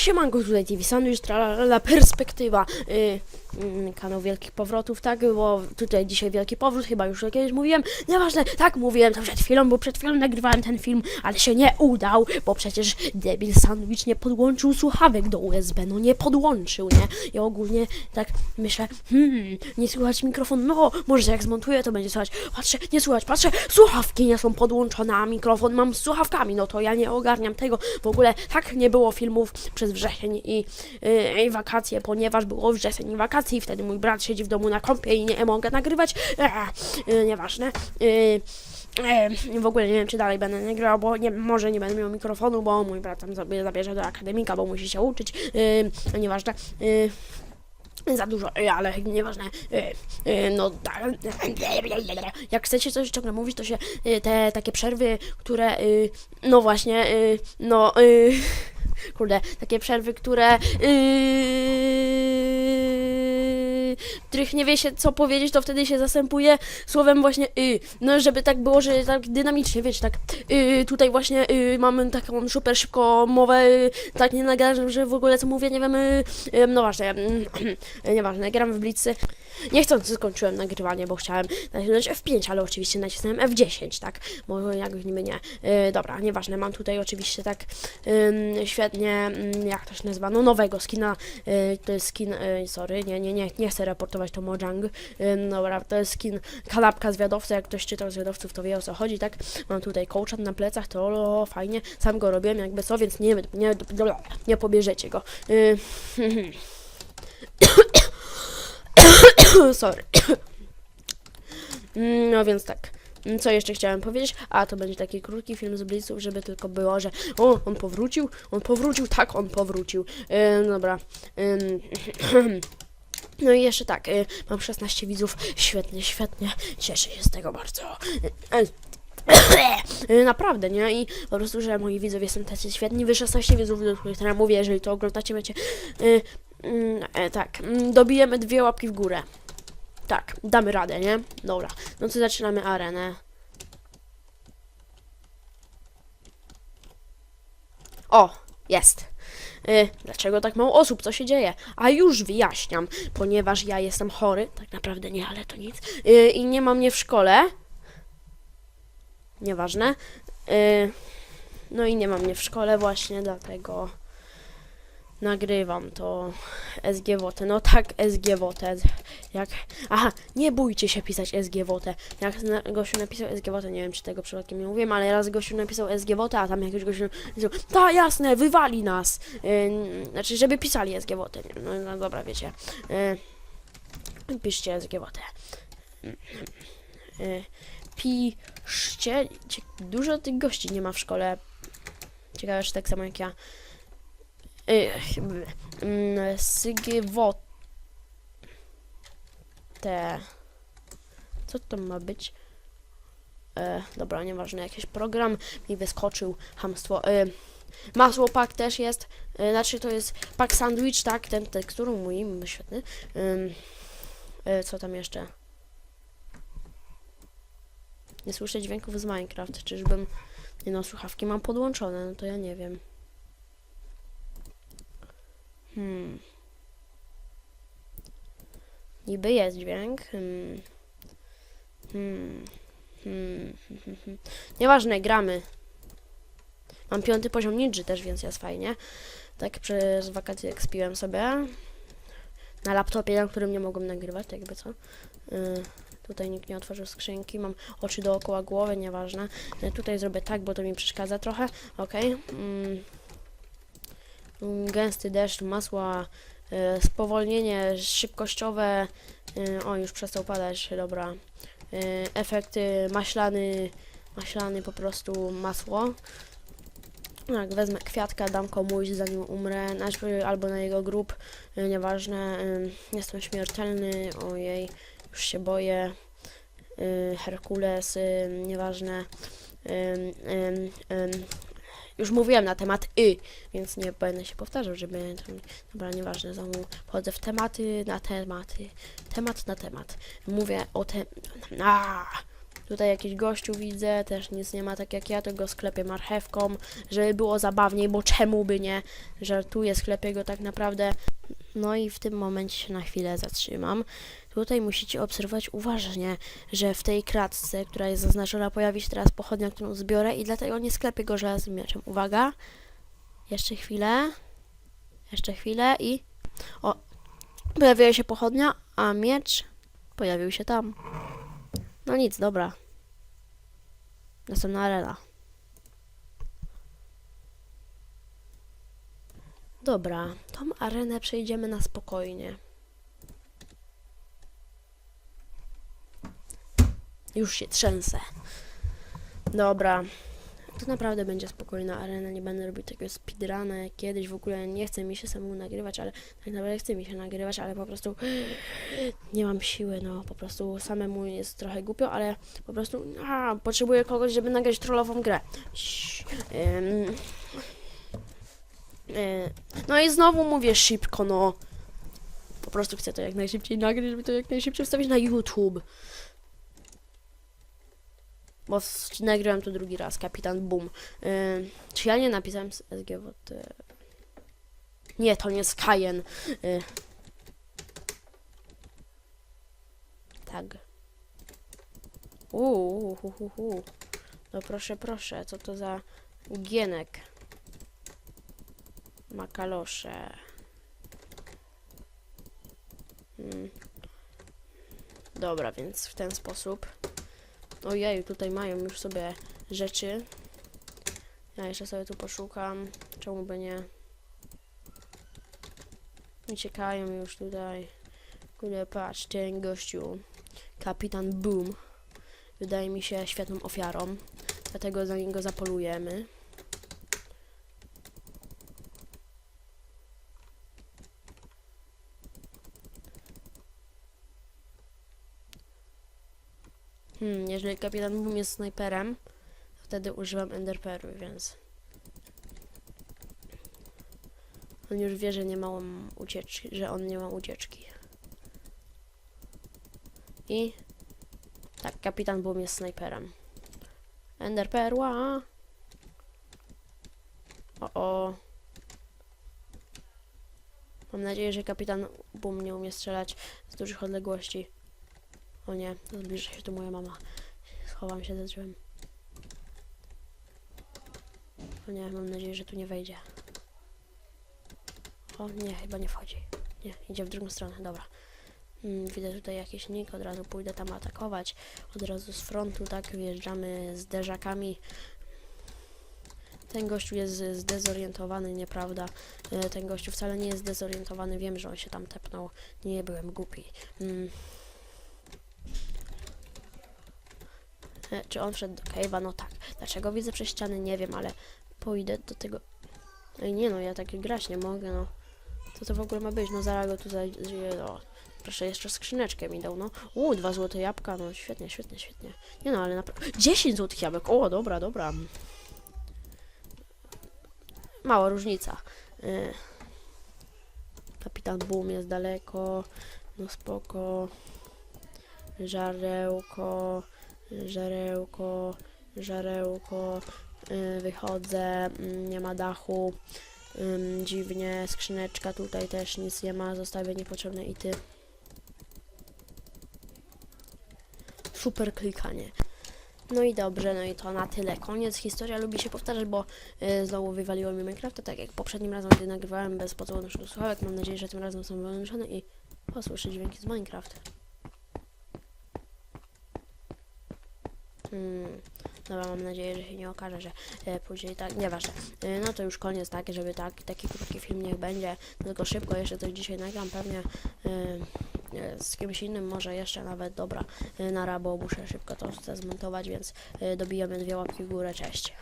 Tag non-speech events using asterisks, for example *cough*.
Siemanko, tutaj TV Sandwich, tralala, perspektywa, y, mm, kanał Wielkich Powrotów, tak, bo tutaj dzisiaj Wielki Powrót, chyba już kiedyś mówiłem, nieważne, tak mówiłem to przed chwilą, bo przed chwilą nagrywałem ten film, ale się nie udał, bo przecież debil Sandwich nie podłączył słuchawek do USB, no nie podłączył, nie, i ogólnie tak myślę, hmm, nie słychać mikrofon, no, może jak zmontuję, to będzie słychać, patrzę, nie słychać, patrzę, słuchawki nie są podłączone, a mikrofon mam z słuchawkami, no to ja nie ogarniam tego, w ogóle tak nie było filmów przez wrzesień i, yy, i wakacje, ponieważ było wrzesień i wakacje i wtedy mój brat siedzi w domu na kąpie i nie mogę nagrywać, eee, yy, nieważne, yy, E, w ogóle nie wiem, czy dalej będę nagrał, bo nie, może nie będę miał mikrofonu, bo mój brat tam sobie zabierze do akademika, bo musi się uczyć. E, nieważne. Za dużo, ale nieważne. No tak. Jak chcecie coś ciągle mówić, to się te takie przerwy, które. No właśnie, no. *laughs* Kurde, takie przerwy, które. Yy, których nie wie się co powiedzieć, to wtedy się zastępuje słowem właśnie y. No, żeby tak było, że tak dynamicznie, wiecie, tak y, tutaj właśnie y, mamy taką super szybko mowę, y, tak nie nagadam, że w ogóle co mówię, nie wiem, y, y, no właśnie, y, *clears throat* nieważne, gram w Blitzy. Niechcący skończyłem nagrywanie, bo chciałem nacisnąć F5, ale oczywiście nacisnąłem F10, tak, bo jak niby nie. Y, dobra, nieważne, mam tutaj oczywiście tak ym, świetnie, mm, jak to się nazywa, no nowego skina, y, to jest skin, y, sorry, nie, nie, nie, nie chcę raportować to Mojang, Ym, dobra, to jest skin kanapka zwiadowca, jak ktoś czytał zwiadowców, to wie o co chodzi, tak, mam tutaj kołczan na plecach, to o, fajnie, sam go robiłem jakby co, więc nie, nie, nie pobierzecie go. Y, *clears throat* *coughs* *coughs* sorry. *coughs* Mm, No więc tak. Mm, Co jeszcze chciałem powiedzieć? A to będzie taki krótki film z Blitzów, żeby tylko było, że o, on powrócił, on powrócił, tak, on powrócił. Dobra. *coughs* No i jeszcze tak, y, mam 16 widzów, świetnie, świetnie, cieszę się z tego bardzo. Y, Naprawdę, nie? I po prostu, że moi widzowie są tacy świetni, wy 16 widzów, do których teraz mówię, jeżeli to oglądacie, będzie, y, mm, e, tak, dobijemy dwie łapki w górę. Tak, damy radę, nie? Dobra, no to zaczynamy arenę. O, jest. Y, dlaczego tak mało osób? Co się dzieje? A już wyjaśniam, ponieważ ja jestem chory, tak naprawdę nie, ale to nic, y, i nie mam mnie w szkole. Nieważne. Y, no i nie mam mnie w szkole właśnie, dlatego nagrywam to SGWT. No tak, SGWT. Jak... Aha, nie bójcie się pisać SGWT. Jak na- Gosiu napisał SGWT, nie wiem czy tego przypadkiem nie mówiłem, ale raz Gosiu napisał SGWT, a tam jakiś Gosiu napisał, ta jasne, wywali nas. Yy, znaczy, żeby pisali SGWT. No, no dobra, wiecie. Yy, piszcie SGWT. Yy, piszcie. Cie- Dużo tych gości nie ma w szkole. Ciekawe, czy tak samo jak ja. Yy, mm, SGWT. Co to ma być? E, dobra, nieważne, jakiś program mi wyskoczył, hamstwo. E, masło pak też jest, e, znaczy to jest pak sandwich, tak, ten teksturą mój, świetny. E, co tam jeszcze? Nie słyszę dźwięków z Minecraft, czyżbym... Nie no, słuchawki mam podłączone, no to ja nie wiem. Hmm. Niby jest dźwięk. Hmm. Hmm. Hmm. Nieważne, gramy. Mam piąty poziom ninja też, więc jest fajnie. Tak przez wakacje ekspiłem sobie. Na laptopie, na którym nie mogłem nagrywać, tak jakby co. Y, tutaj nikt nie otworzył skrzynki. Mam oczy dookoła głowy, nieważne. Y, tutaj zrobię tak, bo to mi przeszkadza trochę. Okej. Mm. Mm, Gęsty deszcz, masła, y, spowolnienie szybkościowe. Y, o, już przestał padać, dobra. Y, efekty maślany, maślany po prostu masło. Jak wezmę kwiatka, dam komuś zanim umrę, albo na jego grób, nieważne. Jestem śmiertelny, ojej, już się boję. Herkules, nieważne. Już mówiłem na temat y, więc nie będę się powtarzał, żeby... Dobra, nieważne, znowu wchodzę w tematy na tematy. Temat na temat. Mówię o te... Tutaj jakiś gościu widzę, też nic nie ma tak jak ja, to go sklepię marchewką, żeby było zabawniej, bo czemu by nie? Żartuję, sklepię go tak naprawdę. No i w tym momencie się na chwilę zatrzymam. Tutaj musicie obserwować uważnie, że w tej kratce, która jest zaznaczona, pojawi się teraz pochodnia, którą zbiorę i dlatego nie sklepię go żelaznym mieczem. Uwaga. Jeszcze chwilę. Jeszcze chwilę i... O! Pojawiła się pochodnia, a miecz pojawił się tam. No nic, dobra. Następna arena. Dobra, tą arenę przejdziemy na spokojnie. Już się trzęsę. Dobra. To naprawdę będzie spokojna arena, nie będę robił takiego speedruna jak kiedyś, w ogóle nie chce mi się samemu nagrywać, ale tak naprawdę chce mi się nagrywać, ale po prostu nie mam siły, no po prostu samemu jest trochę głupio, ale po prostu a, potrzebuję kogoś, żeby nagrać trollową grę. Ym. Y, no i znowu mówię szybko, no. Po prostu chcę to jak najszybciej nagrać, żeby to jak najszybciej wstawić na YouTube. Bo nagrałem to drugi raz, Kapitan Boom. Y, czy ja nie napisałem z SGWT? Nie, to nie Skyen. Y, tak. Uuu. No proszę, proszę, co to za gienek? Makalosze. Hmm. Dobra, więc w ten sposób. Ojej, tutaj mają już sobie rzeczy. Ja jeszcze sobie tu poszukam. Czemu by nie? Uciekają już tutaj. Kurde, patrz, ten gościu. Kapitan Boom. Wydaje mi się świetną ofiarą. Dlatego za niego zapolujemy. Hmm, jeżeli kapitan Boom jest snajperem, wtedy używam enderpearl, więc... On już wie, że nie ma ucieczki, że on nie ma ucieczki. I... Tak, kapitan Boom jest snajperem. Enderperła! O, o. Mam nadzieję, że kapitan Boom nie umie strzelać z dużych odległości. O nie, zbliża się tu moja mama. Schowam się za drzewem. O nie, mam nadzieję, że tu nie wejdzie. O nie, chyba nie wchodzi. Nie, idzie w drugą stronę, dobra. Mm, widzę tutaj jakiś nick, od razu pójdę tam atakować. Od razu z frontu, tak, wjeżdżamy z derzakami. Ten gościu jest zdezorientowany, nieprawda. E, Ten gościu wcale nie jest zdezorientowany, wiem, że on się tam tepnął. Nie byłem głupi. Mm. Czy on wszedł do cave'a? No tak. Dlaczego widzę przez ściany? Nie wiem, ale pójdę do tego... Ej, nie no, ja tak grać nie mogę, no. Co to w ogóle ma być? No zaraz go tu zajdzie, no. Proszę, jeszcze skrzyneczkę mi dał, no. U, dwa złote jabłka, no świetnie, świetnie, świetnie. Nie no, ale naprawdę... 10 złotych jabłek, o, dobra, dobra. Mała różnica. Y... Kapitan Boom jest daleko, no spoko. Żarełko, żarełko, żarełko. Y, wychodzę, mm, nie ma dachu. Dziwnie, skrzyneczka tutaj też nic nie ma, zostawię niepotrzebne ity. Super klikanie. No i dobrze, no i to na tyle. Koniec. Historia lubi się powtarzać, bo y, znowu wywaliło mi Minecrafta, tak jak poprzednim razem, gdy nagrywałem bez podłączonych słuchawek. Mam nadzieję, że tym razem są wyłączone i posłyszę dźwięki z Minecraft. Hmm. Dobra, mam nadzieję, że się nie okaże, że e, później tak, nieważne. E, no to już koniec, tak, żeby tak, taki krótki film niech będzie. Tylko szybko jeszcze coś dzisiaj nagram, pewnie e, e, z kimś innym, może jeszcze nawet, dobra, e, nara, bo muszę szybko to zmontować, więc e, dobijamy dwie łapki w górę, cześć.